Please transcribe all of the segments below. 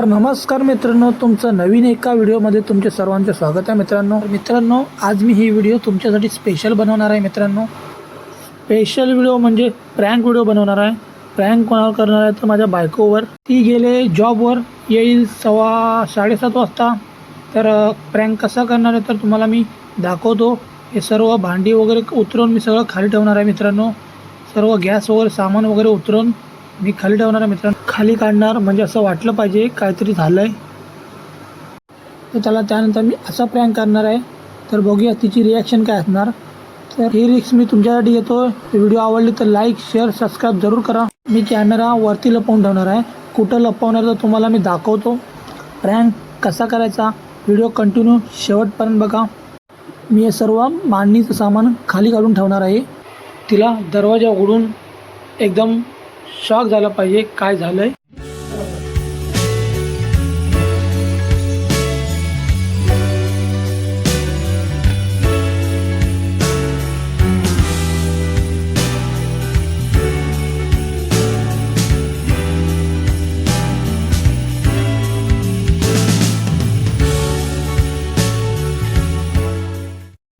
तर नमस्कार मित्रांनो. तुमचं नवीन एका व्हिडिओमध्ये तुमचे सर्वांचे स्वागत आहे मित्रांनो. मित्रांनो आज मी ही व्हिडिओ तुमच्यासाठी स्पेशल बनवणार आहे मित्रांनो. स्पेशल व्हिडिओ म्हणजे प्रँक व्हिडिओ बनवणार आहे. प्रँक कोणावर करणार आहे तर माझ्या बायकोवर. ती गेले जॉबवर येईल सव्वा साडेसात वाजता. तर प्रँक कसा करणार आहे तर तुम्हाला मी दाखवतो. हे सर्व भांडी वगैरे उतरवून मी सगळं खाली ठेवणार आहे मित्रांनो. सर्व गॅस वगैरे सामान वगैरे उतरवून मी खाली ठेवणार आहे मित्रांनो. खाली काढणार म्हणजे असं वाटलं पाहिजे काहीतरी झालं आहे तर त्याला त्यानंतर मी असा प्रँक करणार आहे. तर बघूया तिची रिॲक्शन काय असणार. तर ही रिक्स मी तुमच्यासाठी येतो व्हिडिओ आवडली तर लाईक शेअर सबस्क्राईब जरूर करा. मी कॅमेरा वरती लपवून ठेवणार आहे. कुठं लपवणार तर तुम्हाला मी दाखवतो. प्रँक कसा करायचा? व्हिडिओ कंटिन्यू शेवटपर्यंत बघा. मी हे सर्व मांडणीचं सामान खाली काढून ठेवणार आहे. तिला दरवाजा उघडून एकदम शॉक झाला पाहिजे काय झालंय?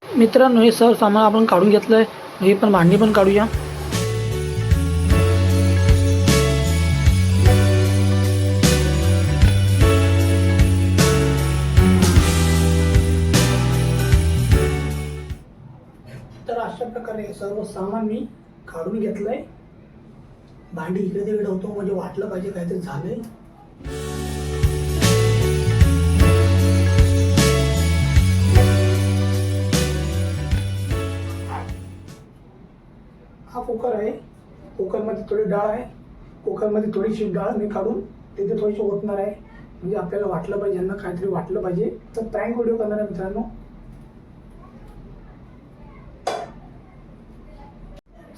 मित्रांनो हे सर्व सामान आपण काढून घेतलं आहे हे पण भांडी पण काढूया. प्रकारे हे सर्व सामान मी काढून घेतलंय. भांडी इकडे तिकडे होतो म्हणजे वाटलं पाहिजे काहीतरी झालंय. हा कुकर आहे. कुकरमध्ये थोडी डाळ आहे. कुकरमध्ये थोडीशी डाळ मी काढून तिथे थोडीशी ओतणार आहे. म्हणजे आपल्याला वाटलं पाहिजे यांना काहीतरी वाटलं पाहिजे. तर प्रँक व्हिडिओ करणार आहे मित्रांनो.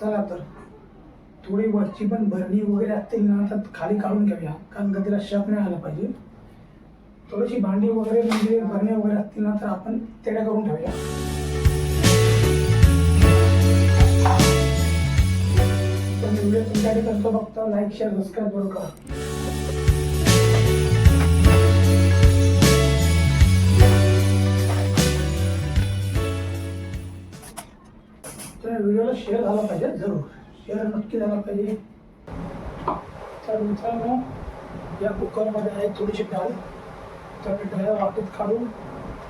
चला तर. थोडी वरची पण भरणी वगैरे असतील ना तर खाली काढून घेऊया. कारण का तिला शक नाही आला पाहिजे. थोडीशी भांडी वगैरे म्हणजे भरणी वगैरे असतील ना तर आपण तेड्या करून ठेवूया. तर व्हिडिओ तुमच्याकडे कसं फक्त. लाईक शेअर सबस्क्राईब करू का शेअर झाला पाहिजे जरूर. शेअर नक्की झाला पाहिजे. तर मित्रांनो या कुकरमध्ये आहे थोडीशी डाळ. तर मी डाळ वाटीत काढून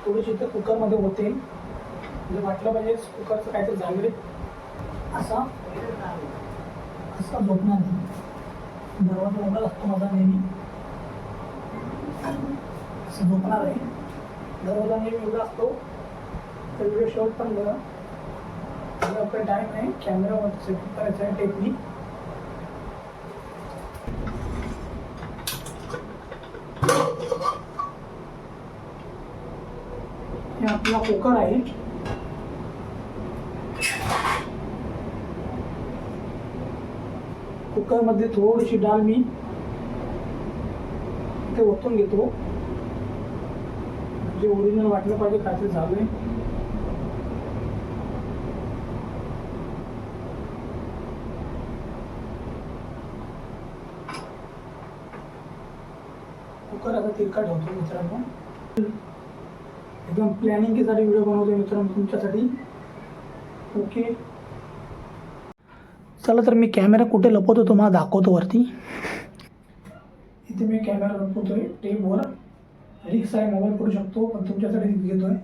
थोडीशी तर कुकरमध्ये होते म्हणजे वाटलं पाहिजे कुकरचं काहीतरी झालं असा असा झोपणार नाही. दरवाजा उघडा असतो माझा नेहमी. असं झोपणार आहे दरवाजा नेहमी उघडा असतो. तर व्हिडिओ शेवट पण बघा आणि आपला टाइम आहे कॅमेरा सेटिंग करायचं आहे टेक्निक हे आपला कुकर आहे. कुकरमध्ये थोडीशी डाळ मी ते ओतून घेतो. जे ओरिजिनल वाटलं पाहिजे काहीतरी झालंय. कुकर आता तिरका ठेवतो मित्रांनो. एकदम प्लॅनिंगसाठी व्हिडिओ बनवतो मित्रांनो तुमच्यासाठी. ओके चला तर मी कॅमेरा कुठे लपवतो तुम्हाला दाखवतो वरती. इथे मी कॅमेरा लपवतोय टेपवर रिक्स आहे मोबाईल करू शकतो, पण तुमच्यासाठी रिक्स घेतोय.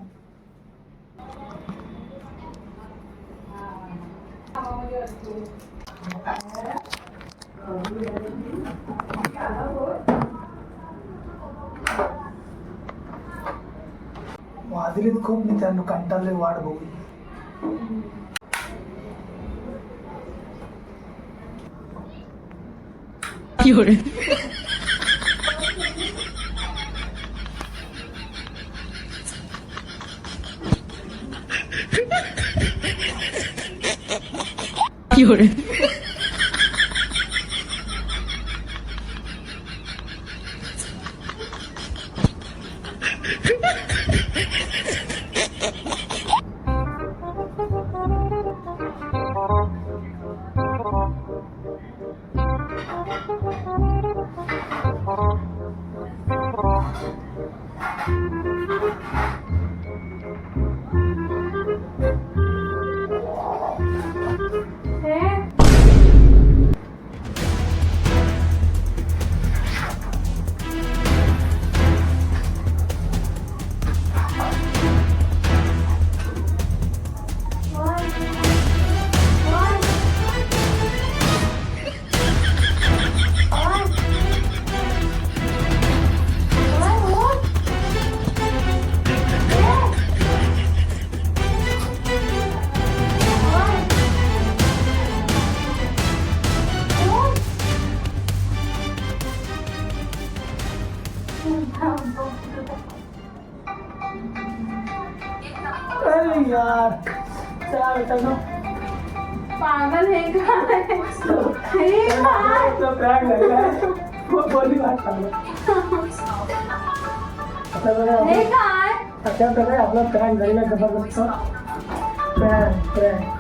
भाजलेत खूप मित्रांनो कंटाळले वाढ बघून Fiore. Fiore. मित्रांनो पागल हे काय? हे काय? आपला prank खूप बोली आता बघा हे काय? अशा प्रकारे आपला प्रँक झालेला जबरदस्त प्रँक प्रँक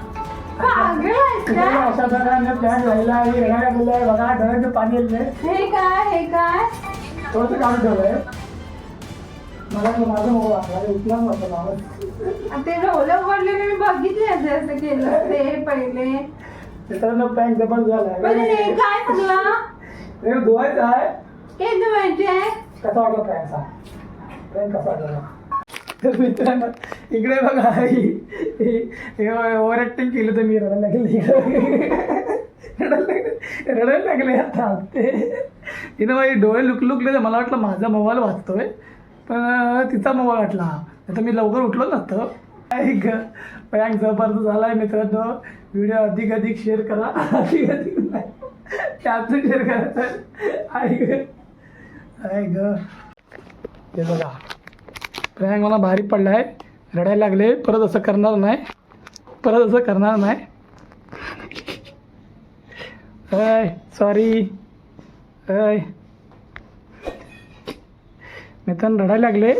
पागल आहेस अशा प्रकारे झालेला आहे आहे बघा डोळ्याचं पाणी येते हे काय? हे काय? थोडंसं काढून ठेवलंय. मला माझं माझा मोबाईल वाटला. ते रोलं पडलेले मी बघितले असे असं केलं ते पहिले. मित्रांनो प्रँक जबरदस्त पण हे काय तुला हे धुवायचं आहे. हे धुवायचे कसा वाटला सा प्रँक कसा वाटला? तर मित्रांनो इकडे बघा हे ओव्हर ऍक्टिंग केलं तर मी रडायला लागले रडायला लागले आता. ते तिनं माझे डोळे लुक लुकले तर मला वाटलं माझा मोबाईल वाचतोय पण तिचा मोबाईल वाटला. आता मी लवकर उठलो नसतं ऐक प्रँक जबरदस्त झाला आहे मित्रांनो. व्हिडिओ अधिक अधिक शेअर करा. अधिक अधिक नाही शेअर करा. ऐक. ऐक. हे बघा. प्रँक मला भारी पडला आहे रडायला लागले. परत असं करणार नाही. परत असं करणार नाही. अय सॉरी अय मित्रांनो रडायला लागले.